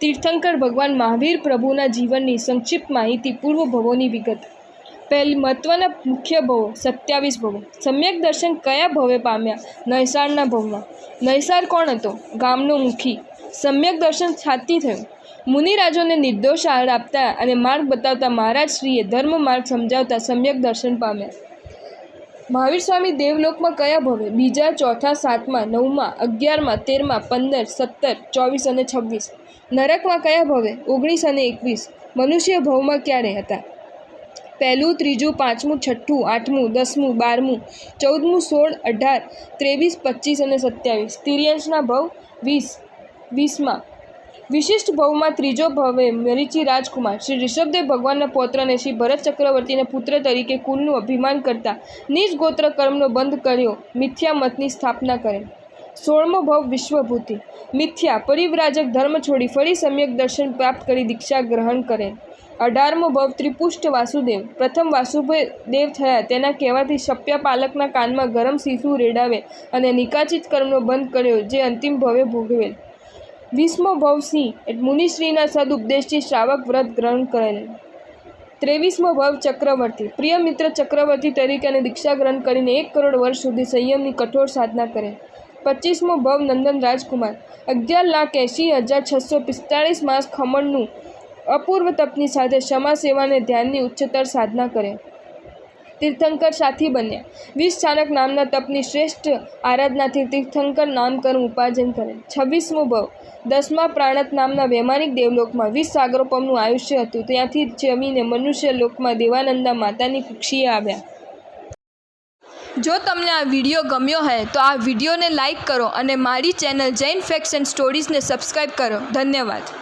તીર્થંકર ભગવાન મહાવીર પ્રભુના જીવનની સંક્ષિપ્ત માહિતી પૂર્વ ભવોની વિગત. પહેલી, મહત્વના મુખ્ય ભવો, સત્યાવીસ ભવો. સમ્યક દર્શન કયા ભવે પામ્યા? નૈસારના ભવમાં. નૈસાર કોણ હતો? ગામનો મુખી. સમ્યક દર્શન છાતી થયું. મુનિરાજોને નિર્દોષ આહાર આપતા અને માર્ગ બતાવતા મહારાજ શ્રીએ ધર્મ માર્ગ સમજાવતા સમ્યક દર્શન પામ્યા. મહાવીર સ્વામી દેવલોકમાં કયા ભવે? બીજા, ચોથા, સાતમા, નવમાં, અગિયારમાં, તેરમાં, પંદર, સત્તર, ચોવીસ અને છવ્વીસ. નરકમાં કયા ભવે? ઓગણીસ અને એકવીસ. મનુષ્ય ભવમાં ક્યારે હતા? પહેલું, ત્રીજું, પાંચમું, છઠ્ઠું, આઠમું, દસમું, બારમું, ચૌદમું, સોળ, અઢાર, ત્રેવીસ, પચીસ અને સત્યાવીસ. તિર્યંશના ભવ વીસ. વીસમાં વિશિષ્ટ ભવમાં ત્રીજો ભવે મરીચી રાજકુમાર. શ્રી ઋષભદેવ ભગવાનના પૌત્રને શ્રી ભરત ચક્રવર્તીના પુત્ર તરીકે કુલનું અભિમાન કરતા નિજ ગોત્ર કર્મનો બંધ કર્યો, મિથ્યા મતની સ્થાપના કરે સોળમો ભવ વિશ્વભૂતિ. મિથ્યા, પરિવ્રાજક ધર્મ છોડી ફરી સમ્યક દર્શન પ્રાપ્ત કરી દીક્ષા ગ્રહણ કરે અઢારમો ભવ ત્રિપુષ્ટ વાસુદેવ. પ્રથમ વાસુદેવ થયા તેના કહેવાથી શપ્યા પાલકના કાનમાં ગરમ શિશુ રેડાવે અને નિકાચિત કર્મનો બંધ કર્યો, જે અંતિમ ભવે ભોગવેલ. વીસમો ભવસિંહ એટલે મુનિશ્રીના સદુપદેશથી શ્રાવક વ્રત ગ્રહણ કરેલ. ત્રેવીસમો ભવ ચક્રવર્તી. પ્રિય મિત્ર ચક્રવર્તી તરીકે અને દીક્ષા ગ્રહણ કરીને એક કરોડ વર્ષ સુધી સંયમની કઠોર સાધના કરે. પચીસમો ભવ નંદન રાજકુમાર. અગિયાર લાખ એંશી હજાર છસો પિસ્તાળીસ માસ ખમણનું અપૂર્વ તપની સાથે ક્ષમા સેવાને ધ્યાનની ઉચ્ચતર સાધના કરે. તીર્થંકર સાથી બન્યા. વીસ ચાણક નામના તપની શ્રેષ્ઠ આરાધનાથી તીર્થંકર નામકર્મ ઉપાર્જન કરે. છવ્વીસમો ભવ. દસમા પ્રાણત નામના વૈમાનિક દેવલોકમાં વીસ સાગરોપમનું આયુષ્ય હતું. ત્યાંથી જમીને મનુષ્ય લોકમાં દેવાનંદા માતાની કુક્ષીએ આવ્યા. જો તમને આ વીડિયો ગમ્યો હોય તો આ વિડીયોને લાઇક કરો અને મારી ચેનલ જૈન ફેક્શન સ્ટોરીઝને સબસ્ક્રાઈબ કરો. ધન્યવાદ.